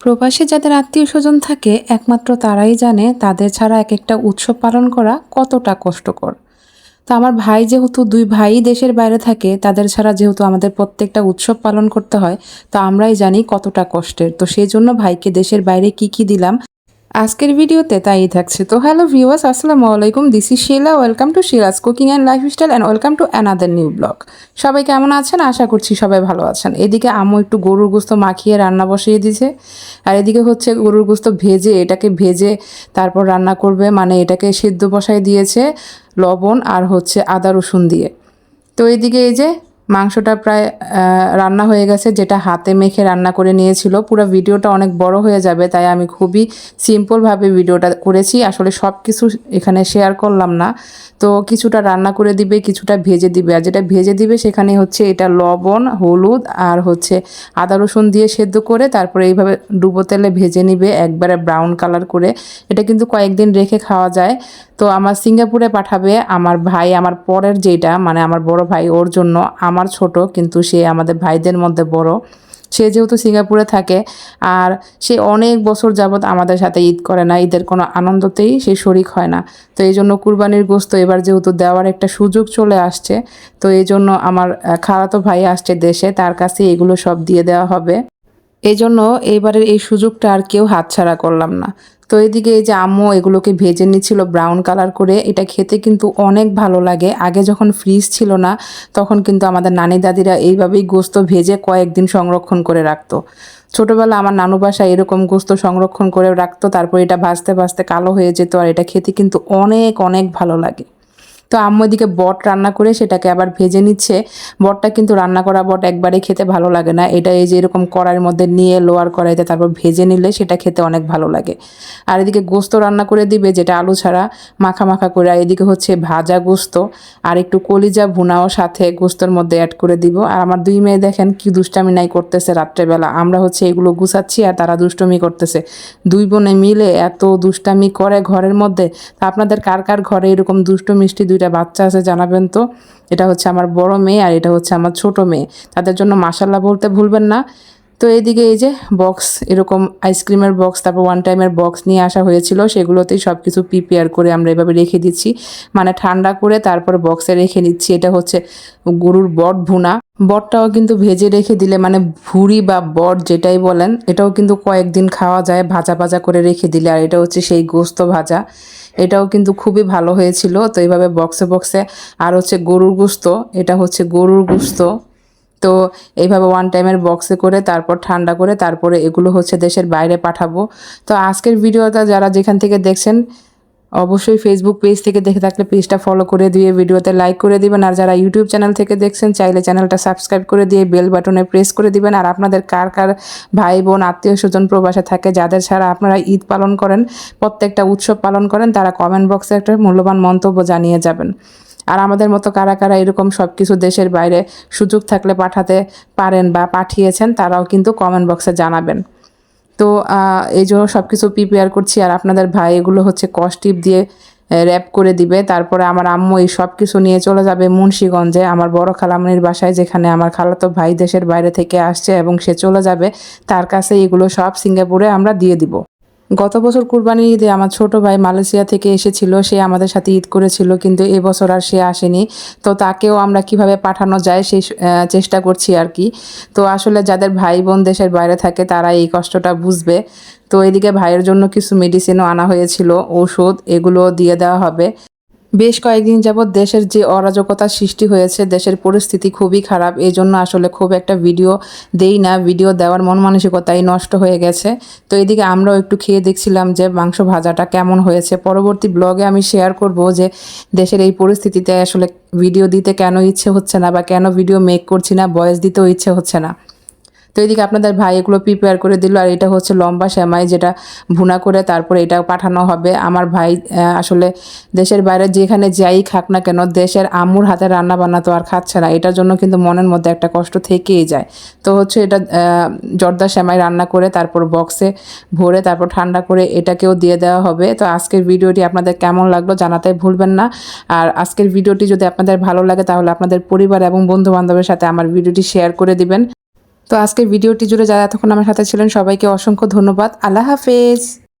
প্রবাসে যাদের আত্মীয় স্বজন থাকে, একমাত্র তারাই জানে তাদের ছাড়া এক একটা উৎসব পালন করা কতটা কষ্টকর। তো আমার ভাই যেহেতু দুই ভাই দেশের বাইরে থাকে, তাদের ছাড়া যেহেতু আমাদের প্রত্যেকটা উৎসব পালন করতে হয়, তো আমরাই জানি কতটা কষ্টের। তো সেই জন্য ভাইকে দেশের বাইরে কি কি দিলাম আজকের ভিডিওতে তাই থাকছে। তো হ্যালো ভিউয়ার্স আসসালামু আলাইকুম। This is Shila welcome to Shila's cooking and lifestyle and welcome to another new blog সবাই কেমন আছেন? আশা করছি সবাই ভালো আছেন। এদিকে আম্মু একটু গরুর গোস্ত মাখিয়ে রান্না বসিয়ে দিয়েছে। আর এদিকে হচ্ছে গরুর গোস্ত ভেজে, এটাকে ভেজে তারপর রান্না করবে। মানে এটাকে সিদ্ধ বসায় দিয়েছে লবণ আর হচ্ছে আদা রসুন দিয়ে। তো এদিকে এই যে মাংসটা প্রায় রান্না হয়ে গেছে, যেটা হাতে মেখে রান্না করে নিয়েছিল। পুরো ভিডিওটা অনেক বড় হয়ে যাবে, তাই আমি খুবই সিম্পলভাবে ভিডিওটা করেছি। আসলে সব কিছু এখানে শেয়ার করলাম না। তো কিছুটা রান্না করে দিবে, কিছুটা ভেজে দিবে। আর যেটা ভেজে দিবে, সেখানে হচ্ছে এটা লবণ, হলুদ আর হচ্ছে আদা রসুন দিয়ে সেদ্ধ করে তারপরে এইভাবে ডুবো তেলে ভেজে নিবে, একবারে ব্রাউন কালার করে। এটা কিন্তু কয়েকদিন রেখে খাওয়া যায়। তো আমার সিঙ্গাপুরে পাঠাবে আমার ভাই, আমার পরের যেটা মানে আমার বড় ভাই, ওর জন্য। আমার ছোট, কিন্তু সে আমাদের ভাইদের মধ্যে বড়। সে যেহেতু সিঙ্গাপুরে থাকে, আর সে অনেক বছর যাবৎ আমাদের সাথে ঈদ করে না, ঈদের কোনো আনন্দতেই সে শরিক হয় না। তো এই জন্য কুরবানির গোস্ত এবার যেহেতু দেওয়ার একটা সুযোগ চলে আসছে, তো এই জন্য আমার খালাতো ভাই আসছে দেশে, তার কাছে এগুলো সব দিয়ে দেওয়া হবে। এই জন্য এইবারের এই সুযোগটা আর কেউ হাতছাড়া করলাম না। তো এদিকে এই যে আম্মু এগুলোকে ভেজে নিচ্ছিল ব্রাউন কালার করে, এটা খেতে কিন্তু অনেক ভালো লাগে। আগে যখন ফ্রিজ ছিল না, তখন কিন্তু আমাদের নানি দাদিরা এইভাবেই গোস্ত ভেজে কয়েকদিন সংরক্ষণ করে রাখত। ছোটোবেলা আমার নানু বাসায় এরকম গোস্ত সংরক্ষণ করে রাখতো, তারপর এটা ভাজতে ভাজতে কালো হয়ে যেত আর এটা খেতে কিন্তু অনেক অনেক ভালো লাগে। তো আম্মু এদিকে বট রান্না করে সেটাকে আবার ভেজে নিচ্ছে। বটটা কিন্তু রান্না করা বট একবারে খেতে ভালো লাগে না। এটা এই যে এরকম কড়াইয়ের মধ্যে নিয়ে লোয়ার কড়াইতে তারপর ভেজে নিলে সেটা খেতে অনেক ভালো লাগে। আর এদিকে গোস্ত রান্না করে দিবে, যেটা আলু ছাড়া মাখা মাখা করে। আর এদিকে হচ্ছে ভাজা গোস্ত। আর একটু কলিজা ভুনাও সাথে গোস্তর মধ্যে অ্যাড করে দিব। আর আমার দুই মেয়ে দেখেন কি দুষ্টামি নাই করতেছে রাত্রেবেলা। আমরা হচ্ছে এগুলো গুছাচ্ছি আর তারা দুষ্টমি করতেছে। দুই বোনে মিলে এত দুষ্টামি করে ঘরের মধ্যে। তা আপনাদের কার কার ঘরে এরকম দুষ্ট মিষ্টি দুইটা বাচ্চা আছে, জানাবেন তো। এটা হচ্ছে আমার বড় মেয়ে আর এটা হচ্ছে আমার ছোট মেয়ে। তাদের জন্য মাসাল্লাহ বলতে ভুলবেন না। তো এইদিকে এই যে বক্স এরকম আইসক্রিমের বক্স তারপর ওয়ান টাইমের বক্স নিয়ে আসা হয়েছিল। সেগুলোতেই সব কিছু প্রিপেয়ার করে আমরা এভাবে রেখে দিচ্ছি। মানে ঠান্ডা করে তারপর বক্সে রেখে নিচ্ছি। এটা হচ্ছে গরুর বট ভুনা। বটটাও কিন্তু ভেজে রেখে দিলে মানে ভুড়ি বা বট যেটাই বলেন, এটাও কিন্তু কয়েকদিন খাওয়া যায়, ভাজা ভাজা করে রেখে দিলে। আর এটা হচ্ছে সেই গোস্ত ভাজা। এটাও কিন্তু খুবই ভালো হয়েছিল। তো এইভাবে বক্সে বক্সে আর হচ্ছে গরুর গোস্ত, এটা হচ্ছে গরুর গোস্ত। তো এইভাবে ওয়ান টাইমের বক্সে করে, তারপর ঠান্ডা করে, তারপরে এগুলো হচ্ছে দেশের বাইরে পাঠাবো। তো আজকের ভিডিওটা যারা যেখান থেকে দেখছেন অবশ্যই ফেসবুক পেজ থেকে দেখে থাকলে পেজটা ফলো করে দিয়ে ভিডিওতে লাইক করে দিবেন। আর যারা ইউটিউব চ্যানেল থেকে দেখছেন, চাইলে চ্যানেলটা সাবস্ক্রাইব করে দিয়ে বেল বাটনে প্রেস করে দিবেন। আর আপনাদের কার কার ভাই, বোন, আত্মীয় স্বজন প্রবাসে থাকে, যাদের ছাড়া আপনারা ঈদ পালন করেন, প্রত্যেকটা উৎসব পালন করেন, তারা কমেন্ট বক্সে একটা মূল্যবান মন্তব্য জানিয়ে যাবেন। আর আমাদের মতো কারা কারা এরকম সব কিছু দেশের বাইরে সুযোগ থাকলে পাঠাতে পারেন বা পাঠিয়েছেন, তারাও কিন্তু কমেন্ট বক্সে জানাবেন। তো এই জন্য সব কিছু প্রিপেয়ার করছি। আর আপনাদের ভাই, এগুলো হচ্ছে কস্টিপ দিয়ে র্যাপ করে দিবে। তারপরে আমার আম্মু এই সব কিছু নিয়ে চলে যাবে মুন্সীগঞ্জে, আমার বড় খালামনির বাসায়, যেখানে আমার খালাতো ভাই দেশের বাইরে থেকে আসছে এবং সে চলে যাবে। তার কাছে এগুলো সব সিঙ্গাপুরে আমরা দিয়ে দিব। গত বছর কুরবানি ঈদে আমার ছোট ভাই মালয়েশিয়া থেকে এসেছিল, সে আমাদের সাথে ঈদ করেছিল, কিন্তু এবছর আর সে আসেনি। তো তাকেও আমরা কীভাবে পাঠানো যায় সেই চেষ্টা করছি আর কি। তো আসলে যাদের ভাই বোন দেশের বাইরে থাকে, তারা এই কষ্টটা বুঝবে। তো এদিকে ভাইয়ের জন্য কিছু মেডিসিনও আনা হয়েছিল, ওষুধ, এগুলো দিয়ে দেওয়া হবে। বেশ কয়েকদিন যাবৎ দেশের যে অরাজকতার সৃষ্টি হয়েছে, দেশের পরিস্থিতি খুবই খারাপ। এই জন্য আসলে খুব একটা ভিডিও দেই না। ভিডিও দেওয়ার মন মানসিকতাই নষ্ট হয়ে গেছে। তো এদিকে আমরাও একটু খেয়ে দেখছিলাম যে মাংস ভাজাটা কেমন হয়েছে। পরবর্তী ব্লগে আমি শেয়ার করব যে দেশের এই পরিস্থিতিতে আসলে ভিডিও দিতে কেন ইচ্ছে হচ্ছে না বা কেন ভিডিও মেক করছি না ভয়েস দিতেও ইচ্ছে হচ্ছে না। তো এদিকে আপনাদের ভাই এগুলো প্রিপেয়ার করে দিল, আর এটা হচ্ছে লম্বা সেমাই যেটা ভুনা করে তারপরে এটা পাঠানো হবে। আমার ভাই আসলে দেশের বাইরে যেখানে যাই খাক না কেন, দেশের আম্মুর হাতে রান্না বান্না তো আর খাচ্ছে না। এটার জন্য কিন্তু মনের মধ্যে একটা কষ্ট থেকেই যায়। তো হচ্ছে এটা জর্দা সেমাই রান্না করে তারপর বক্সে ভরে তারপর ঠান্ডা করে এটাকেও দিয়ে দেওয়া হবে। তো আজকের ভিডিওটি আপনাদের কেমন লাগল জানাতে ভুলবেন না। আর আজকের ভিডিওটি যদি আপনাদের ভালো লাগে তাহলে আপনাদের পরিবার এবং বন্ধু বান্ধবের সাথে আমার ভিডিওটি শেয়ার করে দিবেন। তো আজকের ভিডিওটি জুড়ে যারা এতক্ষণ আমার সাথে ছিলেন সবাইকে অসংখ্য ধন্যবাদ। আল্লাহ হাফেজ।